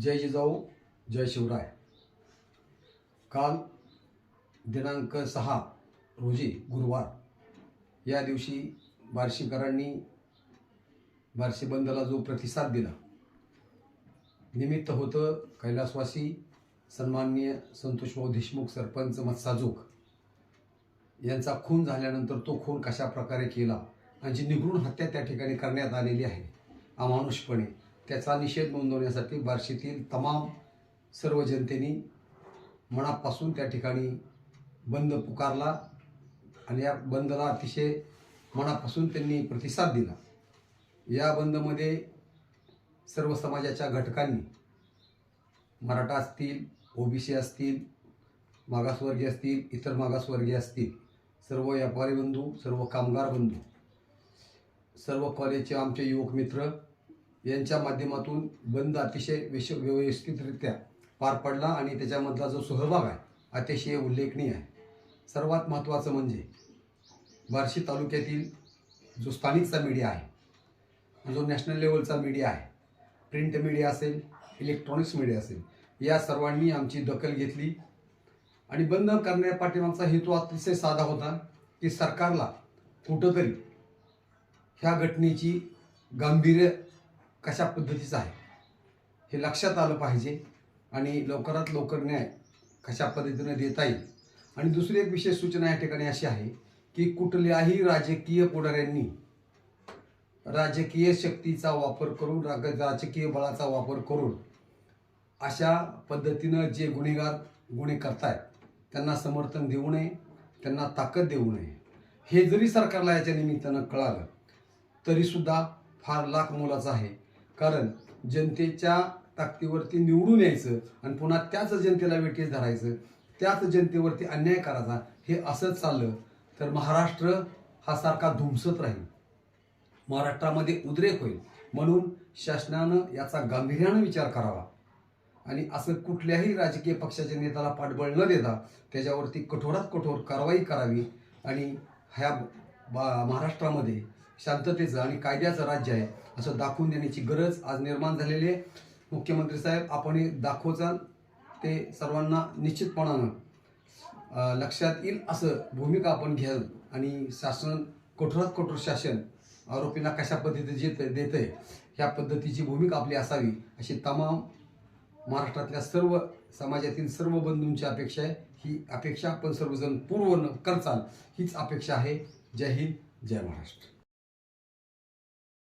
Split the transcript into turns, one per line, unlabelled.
जय जिजाऊ जय शिवराय. काल दिनांक सहा रोजी गुरुवार या दिवशी बार्शीकरांनी बार्शी बंदला जो प्रतिसाद दिला निमित्त होतं कैलासवासी सन्माननीय संतोषभाऊ देशमुख सरपंच मत्साजोग यांचा खून झाल्यानंतर तो खून कशा प्रकारे केला आणि जी निगृण हत्या त्या ठिकाणी करण्यात आलेली आहे अमानुषपणे त्याचा निषेध नोंदवण्यासाठी बार्शीतील तमाम सर्व जनतेने मनापासून त्या ठिकाणी बंद पुकारला आणि या बंदला अतिशय मनापासून त्यांनी प्रतिसाद दिला. या बंदमध्ये सर्व समाजाच्या घटकांनी मराठा असतील ओबीसी असतील मागासवर्गीय असतील इतर मागासवर्गीय असतील सर्व व्यापारी बंधू सर्व कामगार बंधू सर्व कॉलेजचे आमचे युवक मित्र यांच्या माध्यमातून बंद अतिशय विश व्यवस्थितरित्या पार पडला आणि त्याच्यामधला जो सहभाग आहे अतिशय उल्लेखनीय आहे. सर्वात महत्त्वाचं म्हणजे बार्शी तालुक्यातील जो स्थानिकचा मीडिया आहे जो नॅशनल लेवलचा मीडिया आहे प्रिंट मीडिया असेल इलेक्ट्रॉनिक्स मीडिया असेल या सर्वांनी आमची दखल घेतली. आणि बंद करण्यापाठीमागचा हेतू अतिशय साधा होता की सरकारला कुठंतरी ह्या घटनेची गांभीर्य कशा पद्धतीचं आहे? हे लक्षात आलं पाहिजे आणि लवकरात लवकर न्याय कशा पद्धतीने देता येईल? आणि दुसरी एक विशेष सूचना या ठिकाणी अशी आहे की कुठल्याही राजकीय पुढाऱ्यांनी राजकीय शक्तीचा वापर करून राजकीय बळाचा वापर करून अशा पद्धतीनं जे गुन्हेगार गुन्हे करतायत त्यांना समर्थन देऊ नये त्यांना ताकद देऊ नये. हे जरी सरकारला याच्या निमित्तानं कळालं तरीसुद्धा फार लाख मोलाचं आहे. कारण जनतेच्या ताकदीवरती निवडून यायचं आणि पुन्हा त्याच जनतेला वेटीस धरायचं त्याच जनतेवरती अन्याय करायचा हे असंच चाललं तर महाराष्ट्र हा सारखा धुमसत राहील. महाराष्ट्रामध्ये उद्रेक होईल. म्हणून शासनानं याचा गांभीर्यानं विचार करावा. आणि असं कुठल्याही राजकीय पक्षाच्या नेत्याला पाठबळ न देता त्याच्यावरती कठोरात कठोर कारवाई करावी आणि ह्या बा महाराष्ट्रामध्ये शांततेचं आणि कायद्याचं राज्य आहे असं दाखवून देण्याची गरज आज निर्माण झालेली आहे. मुख्यमंत्री साहेब आपण हे दाखवचाल ते सर्वांना निश्चितपणानं. लक्षात येईल असं भूमिका आपण घ्याल आणि शासन कठोरात कठोर शासन आरोपींना कशा पद्धतीने देत आहे ह्या पद्धतीची भूमिका आपली असावी अशी तमाम महाराष्ट्रातल्या सर्व समाजातील सर्व बंधूंची अपेक्षा आहे. ही अपेक्षा आपण सर्वजण पूर्ण करचाल हीच अपेक्षा आहे. जय हिंद जय महाराष्ट्र.